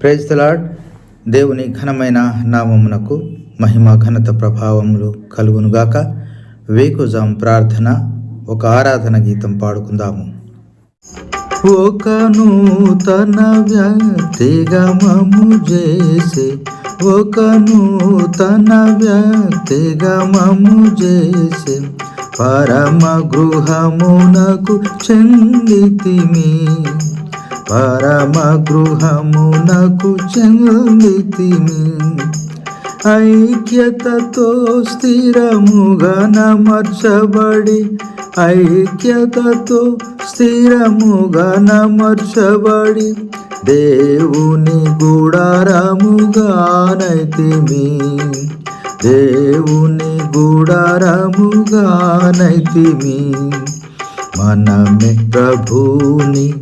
Praise తలాడ్ దేవుని ఘనమైన నామమునకు మహిమ ఘనత ప్రభావములు కలుగునుగాక వేకుజాం ప్రార్థన ఒక ఆరాధన గీతం పాడుకుందాము. ఒక నూతన వ్యక్తిగమము చేసి ఒక నూతన వ్యక్తిగమము చేసి పరమ గృహమునకు చెందితిమి. పరమ గృహమునకు చెందితిని ఐక్యతతో స్థిరముగా నమర్చబడి ఐక్యతతో స్థిరముగా నమర్చబడి దేవుని గుడారముగానైతిమి. దేవుని గుడారముగానైతిమి. మనమే ప్రభుని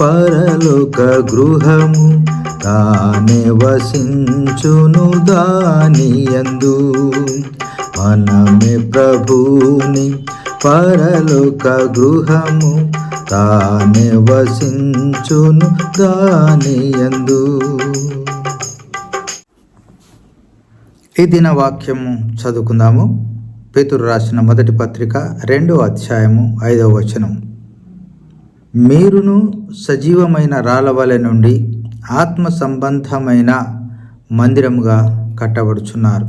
పరలోక గృహము తానే వసించును దానియందు మనమే ప్రభుని పరలోక గృహము తానే వసించును దానియందు ఈ దిన వాక్యము చదువుకుందాము. పేతురు రాసిన మొదటి పత్రిక రెండో అధ్యాయము ఐదవ వచనం మీరును సజీవమైన రాళ్ళవలె నుండి ఆత్మ సంబంధమైన మందిరముగా కట్టబడుచున్నారు.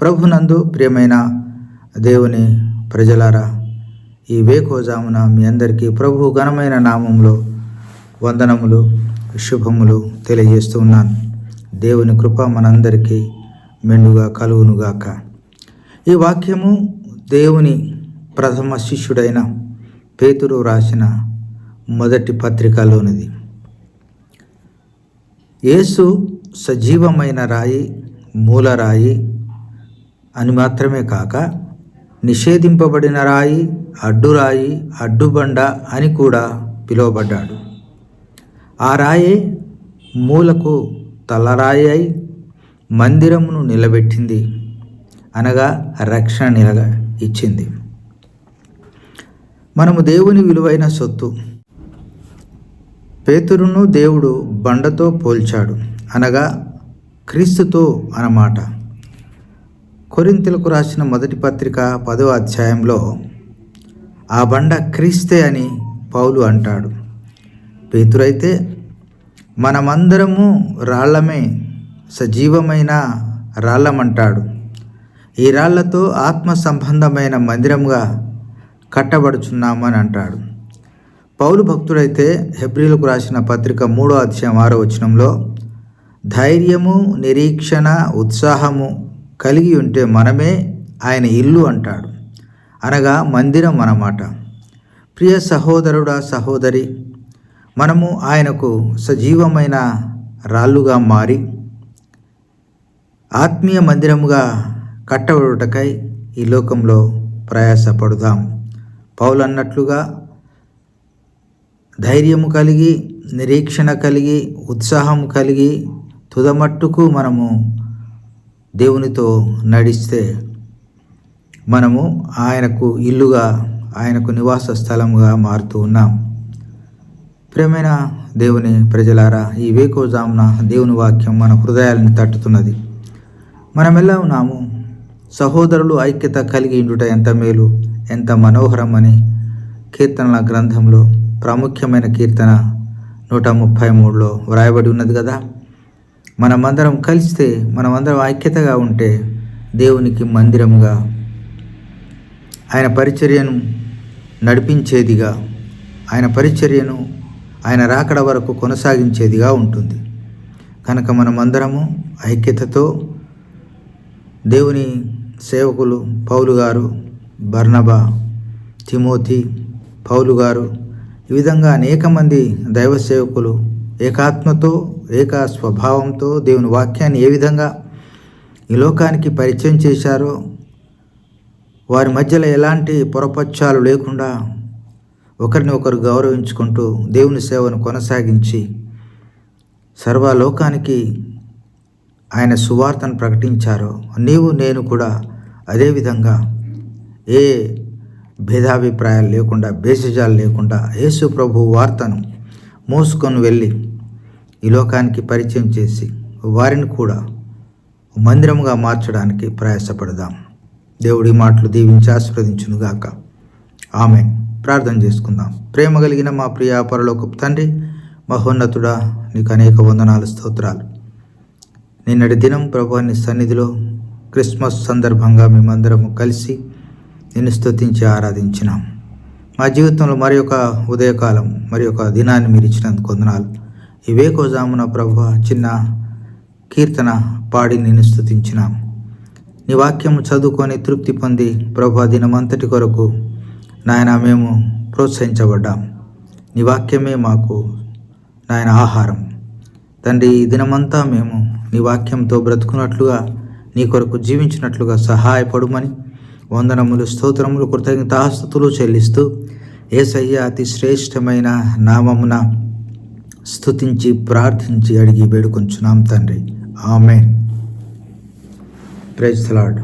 ప్రభునందు ప్రియమైన దేవుని ప్రజలారా ఈ వేకోజామున మీ అందరికీ ప్రభు ఘనమైన నామంలో వందనములు శుభములు తెలియజేస్తూ ఉన్నాను. దేవుని కృప మనందరికీ మెండుగా కలుగునుగాక. ఈ వాక్యము దేవుని ప్రథమ శిష్యుడైన పేతురు రాసిన మొదటి పత్రికలోనిది. యేసు సజీవమైన రాయి మూలరాయి అని మాత్రమే కాక నిషేధింపబడిన రాయి అడ్డురాయి అడ్డుబండ అని కూడా పిలువబడ్డాడు. ఆ రాయే మూలకు తలరాయి అయి మందిరమును నిలబెట్టింది. అనగా రక్షణ నిలగ ఇచ్చింది. మనము దేవుని విలువైన సొత్తు పేతురును దేవుడు బండతో పోల్చాడు. అనగా క్రీస్తుతో అన్నమాట కొరింతలకు రాసిన మొదటి పత్రిక పదో అధ్యాయంలో ఆ బండ క్రీస్తే అని పౌలు అంటాడు. పేతురైతే మనమందరము రాళ్ళమే సజీవమైన రాళ్ళమంటాడు ఈ రాళ్ళతో ఆత్మ సంబంధమైన మందిరముగా కట్టబడుచున్నామని అంటాడు. పౌలు భక్తుడైతే హెబ్రిలకు రాసిన పత్రిక మూడో అధ్యాయం ఆరో వచనంలో ధైర్యము నిరీక్షణ ఉత్సాహము కలిగి ఉంటే మనమే ఆయన ఇల్లు అంటాడు. అనగా మందిరం అన్నమాట. ప్రియ సహోదరుడా సహోదరి మనము ఆయనకు సజీవమైన రాళ్ళుగా మారి ఆత్మీయ మందిరముగా కట్టబడుటకై ఈ లోకంలో ప్రయాసపడుదాం. పౌలు అన్నట్లుగా ధైర్యము కలిగి నిరీక్షణ కలిగి ఉత్సాహం కలిగి తుదమట్టుకు మనము దేవునితో నడిస్తే మనము ఆయనకు ఇల్లుగా ఆయనకు నివాస స్థలముగా మారుతూ ఉన్నాం. ప్రేమైన దేవుని ప్రజలారా ఈ వేకోజామున దేవుని వాక్యం మన హృదయాలను తట్టుతున్నది. మనమెల్లా ఉన్నాము? సహోదరులు ఐక్యత కలిగి ఉండుట ఎంత మేలు ఎంత మనోహరం అని కీర్తనల గ్రంథంలో ప్రాముఖ్యమైన కీర్తన నూట ముప్పై మూడులో వ్రాయబడి ఉన్నది కదా? మనమందరం కలిస్తే మనమందరం ఐక్యతగా ఉంటే దేవునికి మందిరముగా ఆయన పరిచర్యను నడిపించేదిగా ఆయన పరిచర్యను ఆయన రాకడ వరకు కొనసాగించేదిగా ఉంటుంది. కనుక మనమందరము ఐక్యతతో దేవుని సేవకులు పౌలు గారు బర్నబా తిమోతి పౌలు గారు ఈ విధంగా అనేక మంది దైవ సేవకులు ఏకాత్మతో ఏక స్వభావంతో దేవుని వాక్యాన్ని ఏ విధంగా ఈ లోకానికి పరిచయం చేశారో వారి మధ్యలో ఎలాంటి పొరపచ్చాలు లేకుండా ఒకరిని ఒకరు గౌరవించుకుంటూ దేవుని సేవను కొనసాగించి సర్వలోకానికి ఆయన సువార్తను ప్రకటించారో నీవు నేను కూడా అదేవిధంగా ఏ భేదాభిప్రాయాలు లేకుండా భేషజాలు లేకుండా యేసు ప్రభు వార్తను మోసుకొని వెళ్ళి ఈ లోకానికి పరిచయం చేసి వారిని కూడా మందిరముగా మార్చడానికి ప్రయాసపడదాం. దేవుడి మాటలు దీవించి ఆస్వాదించునుగాక ఆమె ప్రార్థన చేసుకుందాం. ప్రేమ కలిగిన మా ప్రియ పరలోకపు తండ్రి మహోన్నతుడా నీకు అనేక వందనాలు స్తోత్రాలు. నిన్నటి దినం ప్రభు సన్నిధిలో క్రిస్మస్ సందర్భంగా మేమందరము కలిసి నిన్ను స్థుతించి ఆరాధించినాం. మా జీవితంలో మరి ఒక ఉదయకాలం మరి ఒక దినాన్ని మీరు ఇచ్చినందుకు వందనాలు. ఈ వేకోజామున ప్రభు చిన్న కీర్తన పాడి నిన్ను స్థుతించినాం నీ వాక్యము చదువుకొని తృప్తి పొంది ప్రభు దినమంతటి కొరకు నాయన మేము ప్రోత్సహించబడ్డాం. నీ వాక్యమే మాకు నాయన ఆహారం. తండ్రి ఈ దినమంతా మేము నీ వాక్యంతో బ్రతుకున్నట్లుగా నీ కొరకు జీవించినట్లుగా సహాయపడుమని వందనములు స్తోత్రములు కృతజ్ఞతాస్తుతులు చెల్లిస్తూ ఏసయ్య అతి శ్రేష్టమైన నామమున స్థుతించి ప్రార్థించి అడిగి వేడుకొంచున్నాం తండ్రి. ఆమెన్. Praise Lord.